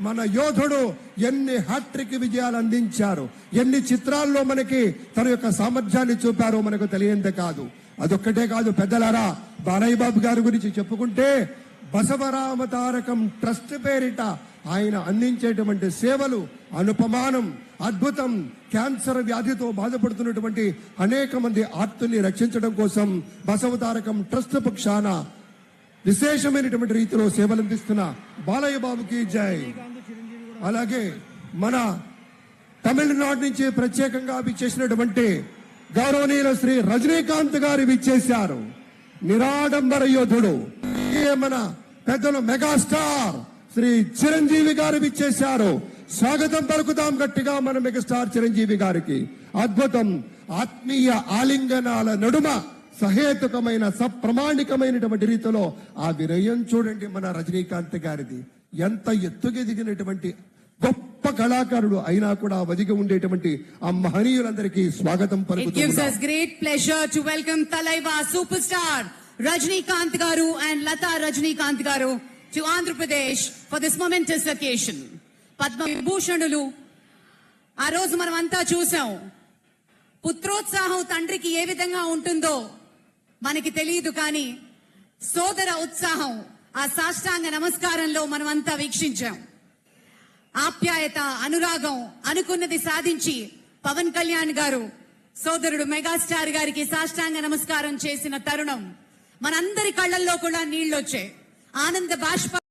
మన యోధుడు ఎన్ని హ్యాట్రిక్ విజయాలు అందించారు? ఎన్ని చిత్రాల్లో మనకి తన యొక్క సామర్థ్యాన్ని చూపారో మనకు తెలియంది కాదు. అదొక్కటే కాదు పెద్దలారా బాలయ్య బాబు గారి గురించి చెప్పుకుంటే బసవరామ తారకం ట్రస్ట్ పేరిట ఆయన అందించేటువంటి సేవలు అనుపమానం అద్భుతం క్యాన్సర్ వ్యాధితో బాధపడుతున్నటువంటి అనేక మంది ఆత్తుల్ని రక్షించడం కోసం బసవ తారకం ట్రస్ట్ పక్షాన విశేషమైనటువంటి రీతిలో సేవలు అందిస్తున్న బాలయ్య బాబుకి జై. అలాగే మన తమిళనాడు నుంచి ప్రత్యేకంగా విచ్చేసినటువంటి గౌరవనీయుల శ్రీ రజనీకాంత్ గారు విచ్చేశారు. నిరాడంబర యోధుడు. మన పెద్దలు మెగాస్టార్ శ్రీ చిరంజీవి గారు విచ్చేశారు. స్వాగతం పలుకుతాం గట్టిగా మన మెగాస్టార్ చిరంజీవి గారికి. అద్భుతం ఆత్మీయ ఆలింగనాల నడుమ సహేతుకమైన సప్రమాణికమైనటువంటి రీతిలో ఆ వినయం చూడండి మన రజనీకాంత్ గారిది. ఎంత ఎత్తుకెదిగినటువంటి గొప్ప కళాకారుడు అయినా కూడా వదిగి ఉండేటువంటి ఆ మహనీయులందరికీ స్వాగతం స్టార్ రజనీకాంత్ గారు and Lata Rajinikanth garu to Andhra Pradesh for this momentous occasion Padma విభూషణులు ఆ రోజు మనం అంతా చూసాం. పుత్రోత్సాహం తండ్రికి ఏ విధంగా ఉంటుందో మనకి తెలియదు కానీ సోదర ఉత్సాహం ఆ సాష్టాంగ నమస్కారంలో మనం అంతా వీక్షించాం. ఆప్యాయత అనురాగం అనుకున్నది సాధించి పవన్ కళ్యాణ్ గారు సోదరుడు మెగాస్టార్ గారికి సాష్టాంగ నమస్కారం చేసిన తరుణం మనందరి కళ్ళల్లో కూడా నీళ్ళొచ్చాయి ఆనంద బాష్ప